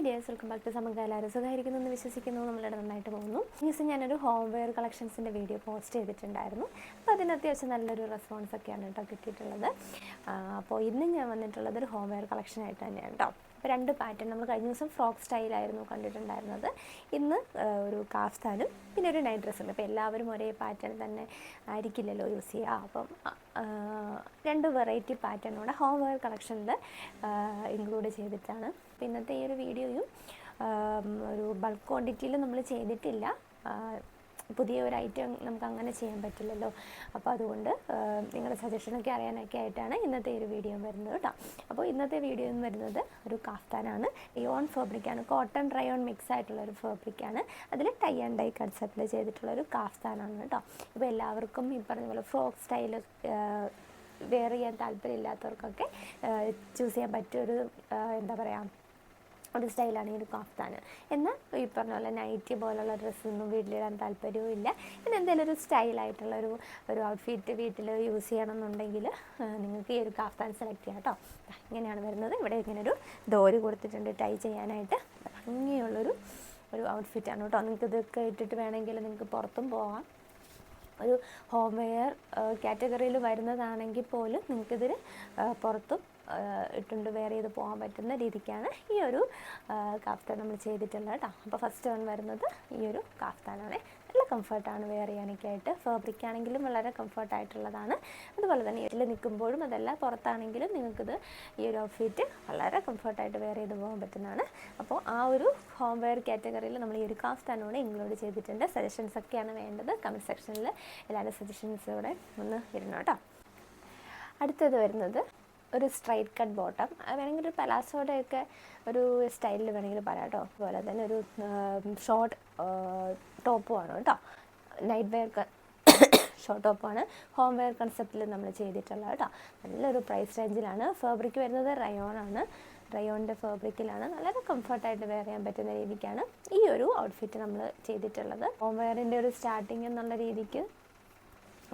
Hi dears welcome back to Samagra എല്ലാവരും സുഖമായിരിക്കുന്നു എന്ന് വിശ്വസിക്കുന്നു. നമ്മളിവിടെ നന്നായിട്ട് പോകുന്നു. ദിവസം ഞാനൊരു ഹോം വെയർ കളക്ഷൻസിന്റെ വീഡിയോ പോസ്റ്റ് ചെയ്തിട്ടുണ്ടായിരുന്നു. അപ്പോൾ അതിന് അത്യാവശ്യം നല്ലൊരു റെസ്പോൺസ് ഒക്കെയാണ് കേട്ടോ കിട്ടിയിട്ടുള്ളത്. അപ്പോൾ ഇന്ന് ഞാൻ വന്നിട്ടുള്ളത് ഒരു ഹോം വെയർ കളക്ഷൻ ആയിട്ട് തന്നെയാണ് കേട്ടോ. അപ്പോൾ രണ്ട് പാറ്റേൺ നമ്മൾ കഴിഞ്ഞ ദിവസം ഫ്രോക്ക് സ്റ്റൈലായിരുന്നു കണ്ടിട്ടുണ്ടായിരുന്നത്. ഇന്ന് ഒരു കാഫ്താനും പിന്നെ ഒരു നൈറ്റ് ഡ്രസ്സും അപ്പോൾ എല്ലാവരും ഒരേ പാറ്റേൺ തന്നെ ആയിരിക്കില്ലല്ലോ യൂസ് ചെയ്യുക. അപ്പം രണ്ട് വെറൈറ്റി പാറ്റേണോടെ ഹോം വെയർ കളക്ഷനിൽ ഇൻക്ലൂഡ് ചെയ്തിട്ടാണ്. അപ്പോൾ ഇന്നത്തെ ഈ ഒരു വീഡിയോയും ഒരു ബൾക്ക് ക്വാണ്ടിറ്റിയിൽ നമ്മൾ ചെയ്തിട്ടില്ല. പുതിയ ഒരു ഐറ്റം നമുക്ക് അങ്ങനെ ചെയ്യാൻ പറ്റില്ലല്ലോ. അപ്പോൾ അതുകൊണ്ട് നിങ്ങളുടെ സജഷനൊക്കെ അറിയാനൊക്കെ ആയിട്ടാണ് ഇന്നത്തെ ഒരു വീഡിയോ വരുന്നത് കേട്ടോ. അപ്പോൾ ഇന്നത്തെ വീഡിയോ എന്ന് വരുന്നത് ഒരു കാഫ്താനാണ്. റയോൺ ഫാബ്രിക്കാണ്. കോട്ടൺ റയോൺ മിക്സ് ആയിട്ടുള്ള ഒരു ഫാബ്രിക്കാണ്. അതിൽ ടൈ ആൻഡ് ഡൈ കൺസെപ്റ്റിൽ ചെയ്തിട്ടുള്ള ഒരു കാഫ്താനാണ് കേട്ടോ. ഇപ്പോൾ എല്ലാവർക്കും ഈ പറഞ്ഞ പോലെ ഫ്രോക്ക് സ്റ്റൈൽ വെയർ ചെയ്യാൻ താല്പര്യമില്ലാത്തവർക്കൊക്കെ ചൂസ് ചെയ്യാൻ പറ്റിയൊരു എന്താ പറയുക ഒരു സ്റ്റൈലാണ് ഈ ഒരു കാഫ്താൻ. എന്നാൽ ഈ പറഞ്ഞ പോലെ നൈറ്റി പോലുള്ള ഡ്രസ്സൊന്നും വീട്ടിലിടാൻ താല്പര്യവും ഇല്ല പിന്നെ എന്തെങ്കിലും ഒരു സ്റ്റൈലായിട്ടുള്ള ഒരു ഒരു ഔട്ട്ഫിറ്റ് വീട്ടിൽ യൂസ് ചെയ്യണമെന്നുണ്ടെങ്കിൽ നിങ്ങൾക്ക് ഈ ഒരു കാഫ്താൻ സെലക്ട് ചെയ്യാം കേട്ടോ. ഇങ്ങനെയാണ് വരുന്നത്. ഇവിടെ ഇങ്ങനെ ഒരു ദോര് കൊടുത്തിട്ടുണ്ട് ടൈ ചെയ്യാനായിട്ട്. ഭംഗിയുള്ളൊരു ഒരു ഔട്ട്ഫിറ്റാണ് കേട്ടോ. നിങ്ങൾക്ക് ഇതൊക്കെ ഇട്ടിട്ട് വേണമെങ്കിൽ നിങ്ങൾക്ക് പുറത്തും പോകാം. ഒരു ഹോംവെയർ കാറ്റഗറിയിൽ വരുന്നതാണെങ്കിൽ പോലും നിങ്ങൾക്കിതിൽ പുറത്തും ആ, വേറെ ചെയ്ത് പോകാൻ പറ്റുന്ന രീതിക്കാണ് ഈ ഒരു കാഫ്താൻ നമ്മൾ ചെയ്തിട്ടുള്ളത് കേട്ടോ. അപ്പോൾ ഫസ്റ്റ് വൺ വരുന്നത് ഈ ഒരു കാഫ്താനാണ്. നല്ല കംഫർട്ടാണ് വെയർ ചെയ്യാനൊക്കെ ആയിട്ട് ഫാബ്രിക് ആണെങ്കിലും വളരെ കംഫർട്ടായിട്ടുള്ളതാണ് അതുപോലെ തന്നെ ഇതിൽ നിൽക്കുമ്പോഴും അതല്ല പുറത്താണെങ്കിലും നിങ്ങൾക്കിത് ഈ ഒരു ഔട്ട്ഫിറ്റ് വളരെ കംഫർട്ടായിട്ട് വെയർ ചെയ്ത് പോകാൻ പറ്റുന്നതാണ്. അപ്പോൾ ആ ഒരു ഹോം വെയർ കാറ്റഗറിയിൽ നമ്മൾ ഈ ഒരു കാഫ്താനോട് ഇൻക്ലൂഡ് ചെയ്തിട്ടുണ്ട്. സജഷൻസ് ഒക്കെയാണ് വേണ്ടത്. കമന്റ് സെക്ഷനിൽ എല്ലാവരുടെ സജഷൻസോടെ ഒന്ന് വരണം കേട്ടോ. അടുത്തത് വരുന്നത് ഒരു സ്ട്രൈറ്റ് കട്ട് ബോട്ടം വേണമെങ്കിൽ ഒരു പലാസോയുടെ ഒക്കെ ഒരു സ്റ്റൈലിൽ വേണമെങ്കിൽ പറയാം കേട്ടോ. അതുപോലെ തന്നെ ഒരു ഷോർട്ട് ടോപ്പുമാണ് കേട്ടോ. നൈറ്റ് വെയർ ഷോർട്ട് ടോപ്പാണ് ഹോം വെയർ കൺസെപ്റ്റിൽ നമ്മൾ ചെയ്തിട്ടുള്ളത് കേട്ടോ. നല്ലൊരു പ്രൈസ് റേഞ്ചിലാണ് ഫാബ്രിക് വരുന്നത് റയോണാണ് റയോണിന്റെ ഫാബ്രിക്കിലാണ് വളരെ കംഫർട്ടായിട്ട് വെയർ ചെയ്യാൻ പറ്റുന്ന രീതിക്കാണ് ഈ ഒരു ഔട്ട്ഫിറ്റ് നമ്മൾ ചെയ്തിട്ടുള്ളത്. ഹോം വെയറിന്റെ ഒരു സ്റ്റാർട്ടിങ് എന്നുള്ള രീതിക്ക്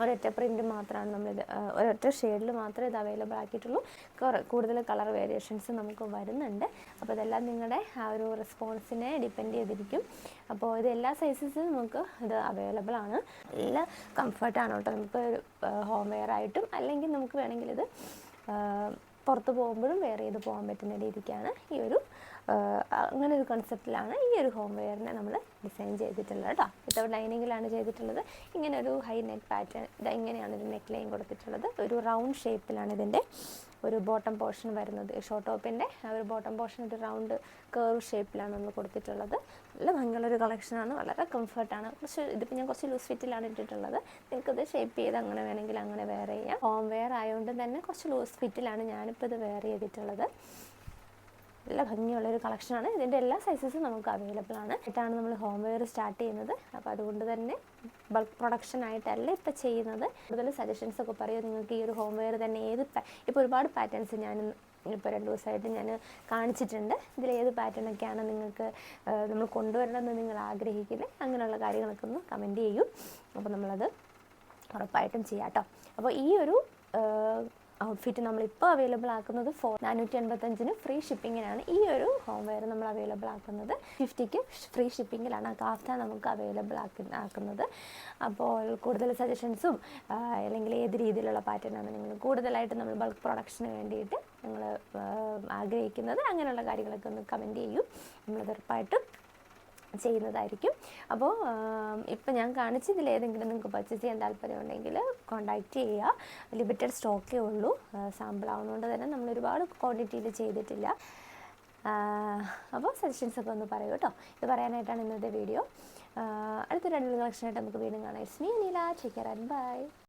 ഒരൊറ്റ പ്രിന്റ് മാത്രമാണ് നമ്മളിത് ഒരൊറ്റ ഷെയ്ഡിൽ മാത്രമേ ഇത് അവൈലബിൾ ആക്കിയിട്ടുള്ളൂ. കൂടുതൽ കളർ വേരിയേഷൻസ് നമുക്ക് വരുന്നുണ്ട്. അപ്പോൾ ഇതെല്ലാം നിങ്ങളുടെ ആ ഒരു റെസ്പോൺസിനെ ഡിപ്പെൻഡ് ചെയ്തിരിക്കും. അപ്പോൾ ഇത് എല്ലാ സൈസസിലും നമുക്ക് ഇത് അവൈലബിൾ ആണ്. നല്ല കംഫർട്ടാണ് കേട്ടോ. നമുക്ക് ഹോം വെയർ ആയിട്ടും അല്ലെങ്കിൽ നമുക്ക് വേണമെങ്കിൽ ഇത് പുറത്ത് പോകുമ്പോഴും വെയർ ചെയ്ത് പോകാൻ പറ്റുന്ന രീതിക്കാണ് ഈ ഒരു അങ്ങനെ ഒരു കൺസെപ്റ്റിലാണ് ഈ ഒരു ഹോം വെയറിനെ നമ്മൾ ഡിസൈൻ ചെയ്തിട്ടുള്ളത് കേട്ടോ വിത്തൗട്ട് ലൈനിങ്ങിലാണ് ചെയ്തിട്ടുള്ളത്. ഇങ്ങനെ ഒരു ഹൈ നെക്ക് പാറ്റേൺ ഇത് ഇങ്ങനെയാണ് ഒരു നെക്ക് ലൈൻ കൊടുത്തിട്ടുള്ളത്. ഒരു റൗണ്ട് ഷേപ്പിലാണ് ഇതിന്റെ ഒരു ബോട്ടം പോർഷൻ വരുന്നത്. ഷോർട്ട് ടോപ്പിന്റെ ആ ഒരു ബോട്ടം പോർഷൻ ഒരു റൗണ്ട് കേർവ് ഷേപ്പിലാണ് നമ്മൾ കൊടുത്തിട്ടുള്ളത്. നല്ല ഭംഗിയുള്ള ഒരു കളക്ഷനാണ് വളരെ കംഫർട്ടാണ് കുറച്ച് ഇതിപ്പോൾ ഞാൻ കുറച്ച് ലൂസ് ഫിറ്റിലാണ് ഇട്ടിട്ടുള്ളത്. നിങ്ങൾക്കത് ഷേപ്പ് ചെയ്ത് അങ്ങനെ വേണമെങ്കിൽ അങ്ങനെ വെയർ ചെയ്യാം. ഹോം വെയർ ആയതുകൊണ്ട് തന്നെ കുറച്ച് ലൂസ് ഫിറ്റിലാണ് ഞാനിപ്പോൾ ഇത് വെയർ ചെയ്തിട്ടുള്ളത്. നല്ല ഭംഗിയുള്ള ഒരു കളക്ഷനാണ് ഇതിന്റെ എല്ലാ സൈസസും നമുക്ക് അവൈലബിൾ ആണ്. ഇതാണ് നമ്മൾ ഹോം വെയർ സ്റ്റാർട്ട് ചെയ്യുന്നത്. അപ്പോൾ അതുകൊണ്ട് തന്നെ ബൾക്ക് പ്രൊഡക്ഷൻ ആയിട്ടല്ല ഇപ്പോൾ ചെയ്യുന്നത്. കൂടുതൽ സജഷൻസ് ഒക്കെ പറയും? നിങ്ങൾക്ക് ഈ ഒരു ഹോം വെയർ തന്നെ ഏത് ഇപ്പോൾ ഒരുപാട് പാറ്റേൺസ് ഞാൻ ഇപ്പോൾ രണ്ട് ദിവസമായിട്ട് ഞാൻ കാണിച്ചിട്ടുണ്ട്. ഇതിൽ ഏത് പാറ്റേൺ ഒക്കെയാണ് നിങ്ങൾക്ക് നമ്മൾ കൊണ്ടുവരണമെന്ന് നിങ്ങൾ ആഗ്രഹിക്കുന്നത്? അങ്ങനെയുള്ള കാര്യങ്ങളൊക്കെ ഒന്ന് കമന്റ് ചെയ്യും. അപ്പോൾ നമ്മളത് ഉറപ്പായിട്ടും ചെയ്യാം കേട്ടോ അപ്പോൾ ഈ ഒരു ഔട്ട്ഫിറ്റ് നമ്മളിപ്പോൾ അവൈലബിൾ ആക്കുന്നത് ഫോർ നാനൂറ്റി എൺപത്തഞ്ചിന് ഫ്രീ ഷിപ്പിങ്ങിനാണ് ഈ ഒരു ഹോം വെയർ നമ്മൾ അവൈലബിൾ ആക്കുന്നത് ഫിഫ്റ്റിക്ക് ഫ്രീ ഷിപ്പിങ്ങിലാണ് ആ കാഫ്ത നമുക്ക് അവൈലബിൾ ആക്കി ആക്കുന്നത്. അപ്പോൾ കൂടുതൽ സജഷൻസും അല്ലെങ്കിൽ ഏത് രീതിയിലുള്ള പാറ്റേണാണ് നിങ്ങൾ കൂടുതലായിട്ട് നമ്മൾ ബൾക്ക് പ്രൊഡക്ഷന് വേണ്ടിയിട്ട് നിങ്ങൾ ആഗ്രഹിക്കുന്നത്. അങ്ങനെയുള്ള കാര്യങ്ങളൊക്കെ ഒന്ന് കമന്റ് ചെയ്യൂ. നമ്മൾ ഉറപ്പായിട്ടും ചെയ്യുന്നതായിരിക്കും. അപ്പോൾ ഇപ്പം ഞാൻ കാണിച്ചതിൽ ഏതെങ്കിലും നിങ്ങൾക്ക് പർച്ചേസ് ചെയ്യാൻ താല്പര്യമുണ്ടെങ്കിൽ കോൺടാക്റ്റ് ചെയ്യുക. ലിമിറ്റഡ് സ്റ്റോക്കേ ഉള്ളൂ. സാമ്പിൾ ആവുന്നതുകൊണ്ട് തന്നെ നമ്മൾ ഒരുപാട് ക്വാണ്ടിറ്റിയിൽ ചെയ്തിട്ടില്ല. അപ്പോൾ സജഷൻസ് ഒക്കെ ഒന്ന് പറയൂ കേട്ടോ. ഇത് പറയാനായിട്ടാണ് ഇന്നത്തെ വീഡിയോ അടുത്ത രണ്ട് കളക്ഷനായിട്ട് നമുക്ക് വീണ്ടും കാണാം. ഇറ്റ്സ് നീല ടേക്ക് ആൻഡ് ബൈ